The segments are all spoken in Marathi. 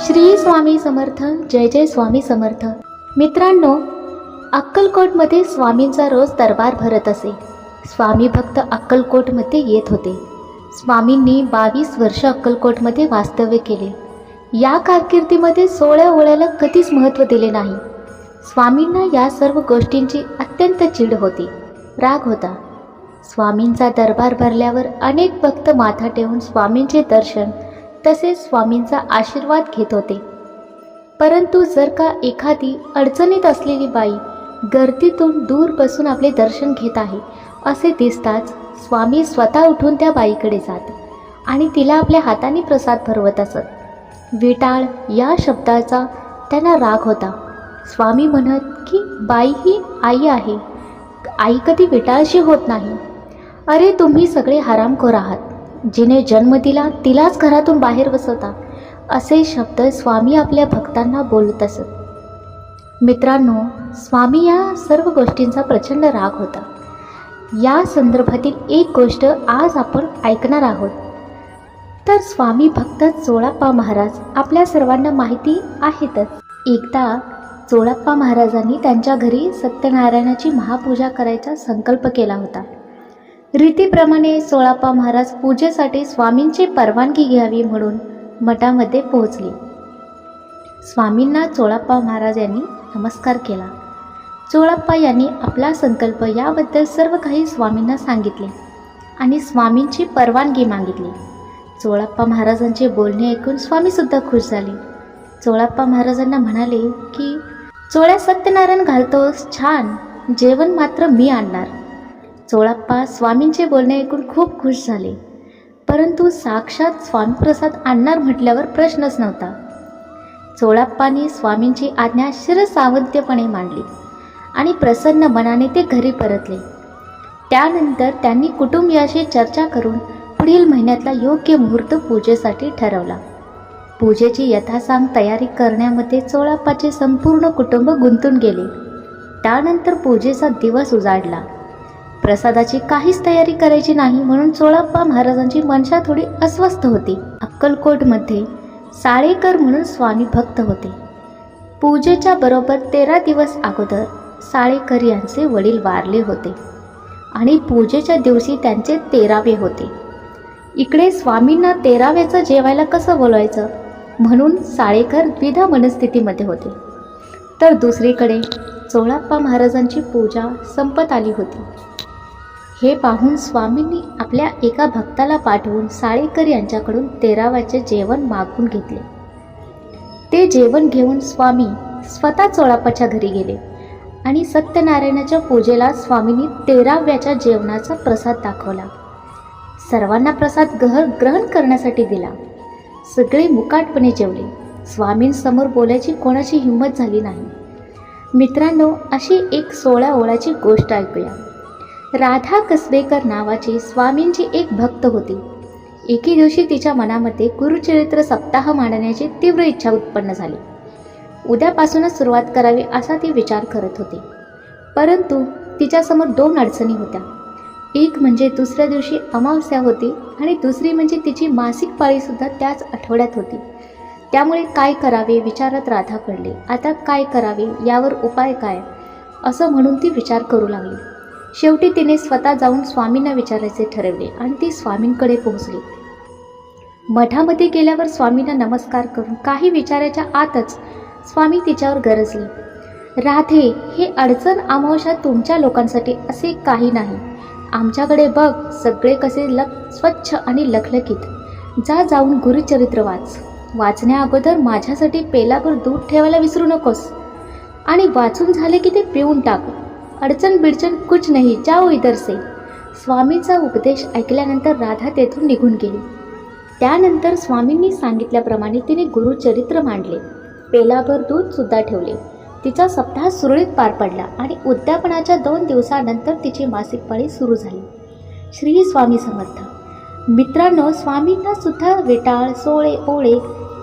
श्री स्वामी समर्थ जय जय स्वामी समर्थ. मित्रांनो अक्कलकोटमध्ये स्वामींचा रोज दरबार भरत असे. स्वामी भक्त अक्कलकोटमध्ये येत होते. स्वामींनी बावीस वर्ष अक्कलकोटमध्ये वास्तव्य केले. या कारकिर्दीमध्ये सोळ्या ओळ्याला कधीच महत्त्व दिले नाही. स्वामींना या सर्व गोष्टींची अत्यंत चिड होती. राग होता. स्वामींचा दरबार भरल्यावर अनेक भक्त माथा ठेवून स्वामींचे दर्शन तसेच स्वामींचा आशीर्वाद घेत होते. परंतु जर का एखादी अडचणीत असलेली बाई गर्दीतून दूर बसून आपले दर्शन घेत आहे असे दिसताच स्वामी स्वतः उठून त्या बाईकडे जात आणि तिला आपल्या हाताने प्रसाद भरवत असत. विटाळ या शब्दाचा त्यांना राग होता. स्वामी म्हणत की बाई ही आई आहे. आई कधी विटाळशी होत नाही. अरे तुम्ही सगळे हरामखोर आहात. जिने जन्म दिला तिलाच घरातून बाहेर बसवता. असे शब्द स्वामी आपल्या भक्तांना बोलत असत. मित्रांनो स्वामी या सर्व गोष्टींचा प्रचंड राग होता. या संदर्भातील एक गोष्ट आज आपण ऐकणार आहोत. तर स्वामी भक्त चोळाप्पा महाराज आपल्या सर्वांना माहिती आहेतच. एकदा चोळाप्पा महाराजांनी त्यांच्या घरी सत्यनारायणाची महापूजा करायचा संकल्प केला होता. रीतीप्रमाणे सोळाप्पा महाराज पूजेसाठी स्वामींची परवानगी घ्यावी म्हणून मठामध्ये पोहोचले. स्वामींना चोळाप्पा महाराज यांनी नमस्कार केला. चोळाप्पा यांनी आपला संकल्प याबद्दल सर्व काही स्वामींना सांगितले आणि स्वामींची परवानगी मागितली. चोळाप्पा महाराजांचे बोलणे ऐकून स्वामीसुद्धा खुश झाले. चोळाप्पा महाराजांना म्हणाले की चोळ्या सत्यनारायण घालतोस छान. जेवण मात्र मी आणणार. चोळाप्पा स्वामींचे बोलणे ऐकून खूप खुश झाले. परंतु साक्षात स्वामीप्रसाद आणणार म्हटल्यावर प्रश्नच नव्हता. चोळाप्पांनी स्वामींची आज्ञा शिरसावध्यपणे मांडली आणि प्रसन्न मनाने ते घरी परतले. त्यानंतर त्यांनी कुटुंबियाशी चर्चा करून पुढील महिन्यातला योग्य मुहूर्त पूजेसाठी ठरवला. पूजेची यथासांग तयारी करण्यामध्ये चोळाप्पाचे संपूर्ण कुटुंब गुंतून गेले. त्यानंतर पूजेचा दिवस उजाडला. प्रसादाची काहीच तयारी करायची नाही म्हणून चोळाप्पा महाराजांची मनशा थोडी अस्वस्थ होती. अक्कलकोटमध्ये साळेकर म्हणून स्वामी भक्त होते. पूजेच्या बरोबर तेरा दिवस अगोदर साळेकर यांचे वडील वारले होते आणि पूजेच्या दिवशी त्यांचे तेरावे होते. इकडे स्वामींना तेराव्याचं जेवायला कसं बोलवायचं? म्हणून साळेकर द्विधा मनस्थितीमध्ये होते. तर दुसरीकडे चोळाप्पा महाराजांची पूजा संपत आली होती. हे पाहून स्वामींनी आपल्या एका भक्ताला पाठवून साळेकर यांच्याकडून तेराव्याचे जेवण मागून घेतले. ते जेवण घेऊन स्वामी स्वतः चोळापाच्या घरी गेले आणि सत्यनारायणाच्या पूजेला स्वामींनी तेराव्याच्या जेवणाचा प्रसाद दाखवला. सर्वांना प्रसाद ग्रह ग्रहण करण्यासाठी दिला. सगळे मुकाटपणे जेवले. स्वामींसमोर बोलायची कोणाची हिंमत झाली नाही. मित्रांनो अशी एक सोळा ओळाची गोष्ट ऐकूया. राधा कसबेकर नावाची स्वामींची एक भक्त होती. एके दिवशी तिच्या मनामध्ये गुरुचरित्र सप्ताह मांडण्याची तीव्र इच्छा उत्पन्न झाली. उद्यापासूनच सुरुवात करावी असा ती विचार करत होती. परंतु तिच्यासमोर दोन अडचणी होत्या. एक म्हणजे दुसऱ्या दिवशी अमावस्या होती आणि दुसरी म्हणजे तिची मासिक पाळीसुद्धा त्याच आठवड्यात होती. त्यामुळे काय करावे विचारात राधा पडली. आता काय करावे? यावर उपाय काय? असं म्हणून ती विचार करू लागली. शेवटी तिने स्वतः जाऊन स्वामींना विचारायचे ठरवले आणि ती स्वामींकडे पोहोचली. मठामध्ये गेल्यावर स्वामींना नमस्कार करून काही विचारायच्या आतच स्वामी तिच्यावर गरजले. राधे हे अडचण अमावशा तुमच्या लोकांसाठी असे काही नाही. आमच्याकडे बघ सगळे कसे लक स्वच्छ आणि लखलखीत. जा जाऊन गुरुचरित्र वाच. वाचण्या अगोदर माझ्यासाठी पेलाभर दूध ठेवायला विसरू नकोस. आणि वाचून झाले की ते पिऊन टाक. अडचण बिडचण कुछ नाही जाओ इधर से. स्वामींचा उपदेश ऐकल्यानंतर राधा तेथून निघून गेली. त्यानंतर स्वामींनी सांगितल्याप्रमाणे तिने गुरुचरित्र मांडले. पेलाभर दूधसुद्धा ठेवले. तिचा सप्ताह सुरळीत पार पडला आणि उद्यापनाच्या दोन दिवसानंतर तिची मासिक पाळी सुरू झाली. श्री स्वामी समर्थ. मित्रांनो स्वामींना सुद्धा विटाळ सोळे ओळे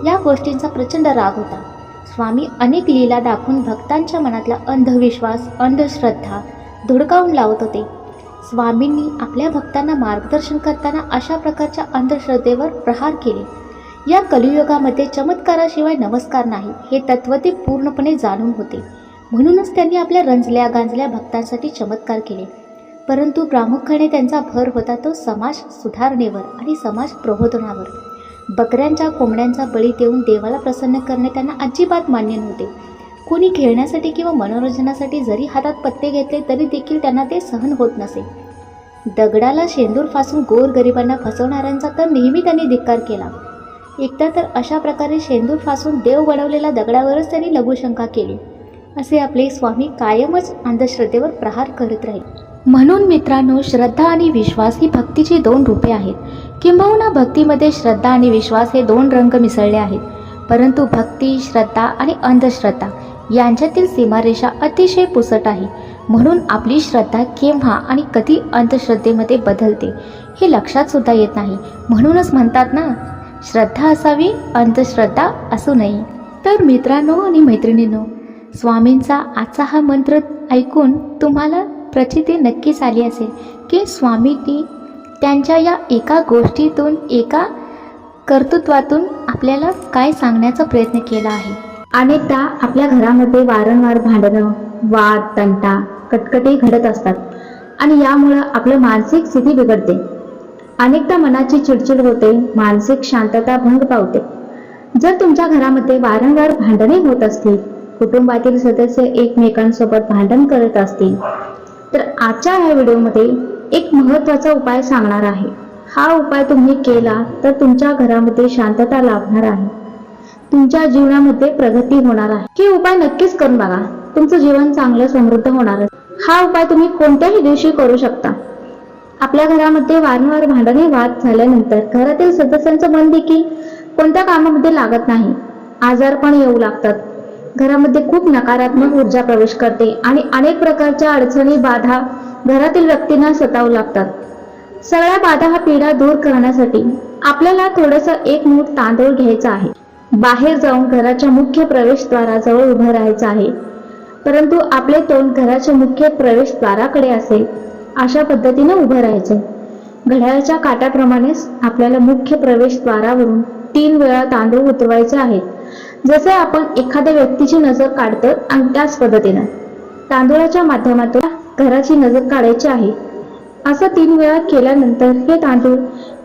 या गोष्टींचा प्रचंड राग होता. स्वामी अनेक लीला दाखवून भक्तांच्या मनातला अंधविश्वास अंधश्रद्धा धुडकावून लावत होते. स्वामींनी आपल्या भक्तांना मार्गदर्शन करताना अशा प्रकारच्या अंधश्रद्धेवर प्रहार केले. या कलियुगामध्ये चमत्काराशिवाय नमस्कार नाही हे तत्व ते पूर्णपणे जाणून होते. म्हणूनच त्यांनी आपल्या रंजल्या गांजल्या भक्तांसाठी चमत्कार केले. परंतु प्रामुख्याने त्यांचा भर होता तो समाज सुधारणेवर आणि समाज प्रबोधनावर. बकऱ्यांच्या कोंबड्यांचा बळी देऊन देवाला प्रसन्न करणे त्यांना अजिबात मान्य नव्हते. कोणी खेळण्यासाठी किंवा मनोरंजनासाठी जरी हातात पत्ते घेतले तरी देखील त्यांना ते सहन होत नसे. दगडाला शेंदूर फासून गोरगरिबांना फसवणाऱ्यांचा तर नेहमी त्यांनी धिक्कार केला. एकदा तर अशा प्रकारे शेंदूर फासून देव बनवलेल्या दगडावरच त्यांनी लघुशंका केली. असे आपले स्वामी कायमच अंधश्रद्धेवर प्रहार करत राहील. म्हणून मित्रांनो श्रद्धा आणि विश्वास ही भक्तीची दोन रूपे आहेत. किंबहुना भक्तीमध्ये श्रद्धा आणि विश्वास हे दोन रंग मिसळले आहेत. परंतु भक्ती श्रद्धा आणि अंधश्रद्धा यांच्यातील सीमारेषा अतिशय पुसट आहे. म्हणून आपली श्रद्धा केव्हा आणि कधी अंधश्रद्धेमध्ये बदलते हे लक्षात सुद्धा येत नाही. म्हणूनच म्हणतात ना श्रद्धा असावी अंधश्रद्धा असू नये. तर मित्रांनो आणि मैत्रिणींनो स्वामींचा आजचा हा मंत्र ऐकून तुम्हाला प्रचिती नक्कीच आली असेल की स्वामींनी त्यांच्या या एका गोष्टीतून एका कर्तृत्वातून आपल्याला काय सांगण्याचा प्रयत्न केला आहे? अनेकदा आपल्या घरामध्ये वारंवार भांडणं वाद तंटा कटकटे घडत असतात आणि यामुळं आपलं मानसिक स्थिती बिघडते. अनेकदा मनाची चिडचिड होते मानसिक शांतता भंग पावते. जर तुमच्या घरामध्ये वारंवार भांडणे होत असतील कुटुंबातील सदस्य एकमेकांसोबत भांडण करत असतील तर आजच्या या व्हिडिओमध्ये एक महत्त्वाचा उपाय सांगणार आहे. हा उपाय तुम्ही केला तर तुमच्या घरामध्ये शांतता लाभणार आहे. तुमच्या जीवनामध्ये प्रगती होणार आहे. हे उपाय नक्कीच करून बघा. तुमचं जीवन चांगलं समृद्ध होणार आहे. हा उपाय तुम्ही कोणत्याही दिवशी करू शकता. आपल्या घरामध्ये वारंवार भांडणे वाद झाल्यानंतर घरातील सदस्यांचं मन देखील कोणत्या कामामध्ये लागत नाही? आजार पण येऊ लागतात. घरामध्ये खूप नकारात्मक ऊर्जा प्रवेश करते आणि अनेक प्रकारच्या अडचणी बाधा घरातील व्यक्तींना सतावू लागतात. सगळ्या बाधा हा पिढा दूर करण्यासाठी आपल्याला थोडस एक मूठ तांदूळ घ्यायचा आहे. बाहेर जाऊन घराच्या मुख्य प्रवेशद्वाराजवळ उभं राहायचं आहे. परंतु आपले तोंड घराच्या मुख्य प्रवेशद्वाराकडे असेल अशा पद्धतीने उभं राहायचं. घड्याळाच्या काट्याप्रमाणेच आपल्याला मुख्य प्रवेशद्वारावरून तीन वेळा तांदूळ उतरवायचे आहेत जसे आपण एखाद्या व्यक्तीची नजर काढतो आणि त्याच पद्धतीनं. तांदूळाच्या माध्यमातून घराची नजर काढायची आहे. असं तीन वेळा केल्यानंतर हे तांदूळ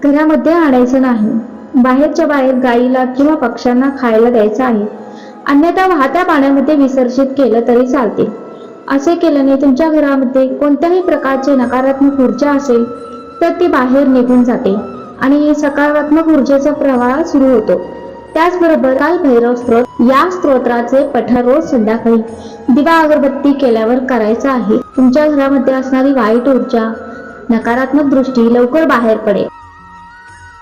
घरामध्ये आणायचं नाही. बाहेरच्या बाहेर गाईला किंवा पक्ष्यांना खायला द्यायचं आहे. अन्यथा वाहत्या पाण्यामध्ये विसर्जित केलं तरी चालते. असे केल्याने तुमच्या घरामध्ये कोणत्याही प्रकारचे नकारात्मक ऊर्जा असेल तर ती बाहेर निघून जाते आणि सकारात्मक ऊर्जेचा प्रवाह सुरू होतो. त्याचबरोबर काल भैरव स्त्रोत या स्तोत्राचे पठण रोज संध्याकाळी दिवा अगरबत्ती केल्यावर करायचं आहे. तुमच्या घरामध्ये असणारी वाईट ऊर्जा नकारात्मक दृष्टी लवकर बाहेर पडेल.